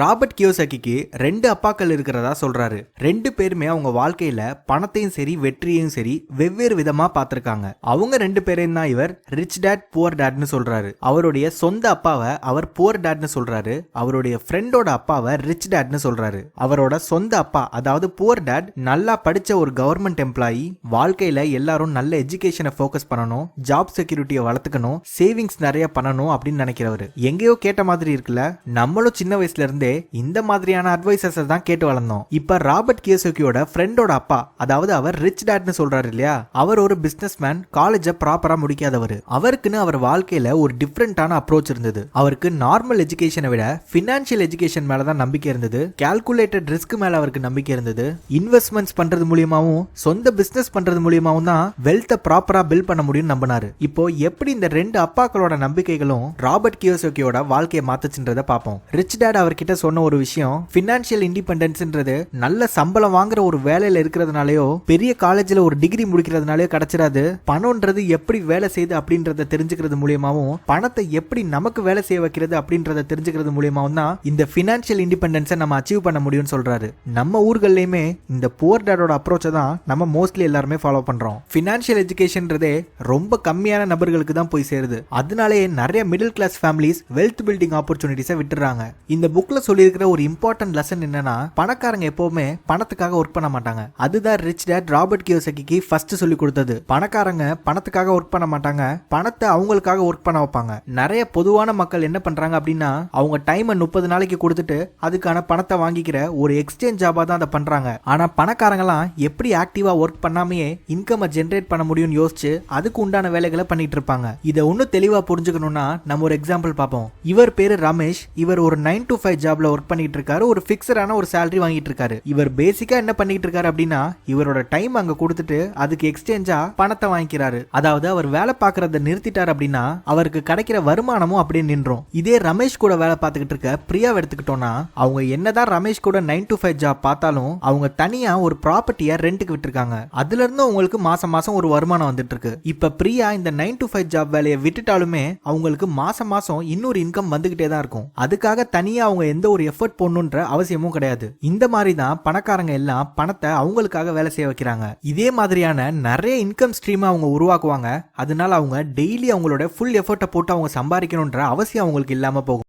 Robert கியோசக்கிக்கு ரெண்டு அப்பாக்கள் இருக்கிறதா சொல்றாரு. ரெண்டு பேருமே அவங்க வாழ்க்கையில பணத்தையும் சரி வெற்றியையும் சரி வெவ்வேறு விதமா பார்த்திருக்காங்க. அவங்க ரெண்டு பேரையும் தான் இவர் ரிச் டேட் புவர் டேட்னு சொல்றாரு. அவருடைய சொந்த அப்பாவை அவர் புவர் டேட்னு சொல்றாரு. அவருடைய ஃப்ரெண்டோட அப்பாவை ரிச் டேட்னு சொல்றாரு. அவரோட சொந்த அப்பா அதாவது புவர் டேட் நல்லா படிச்ச ஒரு கவர்மெண்ட் எம்ப்ளாயி வாழ்க்கையில எல்லாரும் நல்ல எஜுகேஷனை ஃபோக்கஸ் பண்ணணும் ஜாப் செக்யூரிட்டியை வளர்த்துக்கணும் சேவிங்ஸ் நிறைய பண்ணணும் அப்படின்னு நினைக்கிறவர். எங்கேயோ கேட்ட மாதிரி இருக்குல்ல? நம்மளும் சின்ன வயசுல இருந்து இந்த மாதிரியான அட்வைசஸ் தான் கேட்டு வளர்ந்தோம். இப்ப ராபர்ட் கியோசோக்கியோட ஃப்ரெண்டோட அப்பா அதாவது அவர் ரிச் டேட்னு சொல்றாரு இல்லையா? அவர் ஒரு பிசினஸ் மேன் காலேஜை ப்ராப்பரா முடிக்காதவர். அவருக்குன்னு அவர் வாழ்க்கையில ஒரு டிஃப்ரெண்டான அப்ரோச் இருந்தது. அவருக்கு நார்மல் எஜுகேஷனை விட ஃபினான்ஷியல் எஜுகேஷன் மேல தான் நம்பிக்கை இருந்தது. கால்குலேட்டட் ரிஸ்க் மேல அவருக்கு நம்பிக்கை இருந்தது. இன்வெஸ்ட்மெண்ட்ஸ் பண்றது மூலியமாவும் சொந்த பிசினஸ் பண்றது மூலியமாவும் தான் வெல்த்தை ப்ராப்பரா பில்ட் பண்ண முடியும்னு நம்பினாரு. இப்போ எப்படி இந்த ரெண்டு அப்பாக்களோட நம்பிக்கைகளும் ராபர்ட் கியோசோக்கியோட வாழ்க்கையை மாத்துச்சுன்றத பார்ப்போம். ரிச் டேட் அவர்கிட்ட சொன்ன ஒரு விஷயம் ஃபினான்ஷியல் இண்டிபெண்டன்ஸ்ன்றது நல்ல சம்பளம் வாங்குற ஒரு வேலையில இருக்கிறதுனாலயோ பெரிய காலேஜ்ல ஒரு டிகிரி முடிக்கிறதுனாலயோ கிடைச்சிடாது. பணம்ன்றது எப்படி வேலை செய்யுது அப்படின்றத தெரிஞ்சுக்கிறது மூலியமாவும் பணத்தை எப்படி நமக்கு வேலை செய்ய வைக்கிறது அப்படின்றத தெரிஞ்சுக்கிறது மூலியமாவும் தான் இந்த ஃபினான்ஷியல் இண்டிபெண்டன்ஸை நம்ம அச்சீவ் பண்ண முடியும்னு சொல்றாரு. நம்ம ஊர்கள்லயுமே இந்த புவர் டேடோட அப்ரோச்சை தான் நம்ம மோஸ்ட்லி எல்லாருமே ஃபாலோ பண்றோம். ஃபினான்ஷியல் எஜுகேஷன்றதே ரொம்ப கம்மியான நபர்களுக்கு தான் போய் சேருது. அதனாலேயே நிறைய middle class families wealth building ஆப்பர்ச்சுனிட்டிஸை விட்டுறாங்க. இந்த புக்ல சொல்லியிருக்கிற ஒரு இம்பார்ட்டன்ட் லெசன் என்னன்னா பணக்காரங்க எப்பவுமே பணத்துக்காக ஒர்க் பண்ண மாட்டாங்க. அதுதான் ரிச் டேட் ராபர்ட் கியோசக்கிக்கு ஃபர்ஸ்ட் சொல்லி கொடுத்தது. பணக்காரங்க பணத்துக்காக ஒர்க் பண்ண மாட்டாங்க பணத்தை அவங்களுக்காக ஒர்க் பண்ண வைப்பாங்க. நிறைய பொதுவான மக்கள் என்ன பண்றாங்க அப்படின்னா அவங்க டைமை முப்பது நாளைக்கு கொடுத்துட்டு அதுக்கான பணத்தை வாங்கிக்கிற ஒரு எக்ஸ்சேஞ்ச் ஜாபா தான் அதை பண்றாங்க. ஆனா பணக்காரங்களாம் எப்படி ஆக்டிவா ஒர்க் பண்ணாமையே இன்கமை ஜென்ரேட் பண்ண முடியும்னு யோசிச்சு அதுக்கு உண்டான வேலைகளை பண்ணிட்டு இருப்பாங்க. இதை இன்னும் தெளிவா புரிஞ்சுக்கணும்னா நம்ம ஒரு எக்ஸாம்பிள் பார்ப்போம். இவர் பேரு ரமேஷ். இவர் ஒரு நைன் டு ஃபைவ் ஜாப் ஜாப்ல ஒர்க் பண்ணிட்டு இருக்காரு ஒரு ஃபிக்ஸடான ஒரு சேலரி வாங்கிட்டு இருக்காரு இவர் பேசிக்கா என்ன பண்ணிட்டு இருக்காரு அப்படின்னா இவரோட டைம் அங்க கொடுத்துட்டு அதுக்கு எக்ஸ்சேஞ்சா பணத்தை வாங்கிக்கிறாரு. அதாவது அவர் வேலை பார்க்கறத நிறுத்திட்டார் அப்படின்னா அவருக்கு கிடைக்கிற வருமானமும் அப்படியே நின்றோம். இதே ரமேஷ் கூட வேலை பார்த்துக்கிட்டு இருக்க பிரியாவை எடுத்துக்கிட்டோம்னா அவங்க என்னதான் ரமேஷ் கூட நைன் டு ஃபைவ் ஜாப் பார்த்தாலும் அவங்க தனியா ஒரு ப்ராப்பர்ட்டியை ரெண்ட்டுக்கு விட்டுருக்காங்க. அதுல இருந்து உங்களுக்கு மாசம் மாசம் ஒரு வருமானம் வந்துட்டு இருக்கு இப்ப பிரியா இந்த நைன் டு ஃபைவ் ஜாப் வேலையை விட்டுட்டாலுமே அவங்களுக்கு மாசம் மாசம் இன்னொரு இன்கம் வந்துகிட்டே தான் இருக்கும். அதுக்காக தனியா அவங்க எந்த ஒரு எஃபர்ட் போடணுன்ற அவசியமும் கிடையாது. இந்த மாதிரி தான் பணக்காரங்க எல்லாம் பணத்தை அவங்களுக்காக வேலை செய்ய வைக்கிறாங்க. இதே மாதிரியான நிறைய இன்கம் ஸ்ட்ரீம் அவங்க உருவாக்குவாங்க. அதனால அவங்க டெய்லி அவங்களோட ஃபுல் எஃபர்ட்டை போட்டு அவங்க சம்பாதிக்கணுன்ற அவசியம் அவங்களுக்கு இல்லாம போகும்.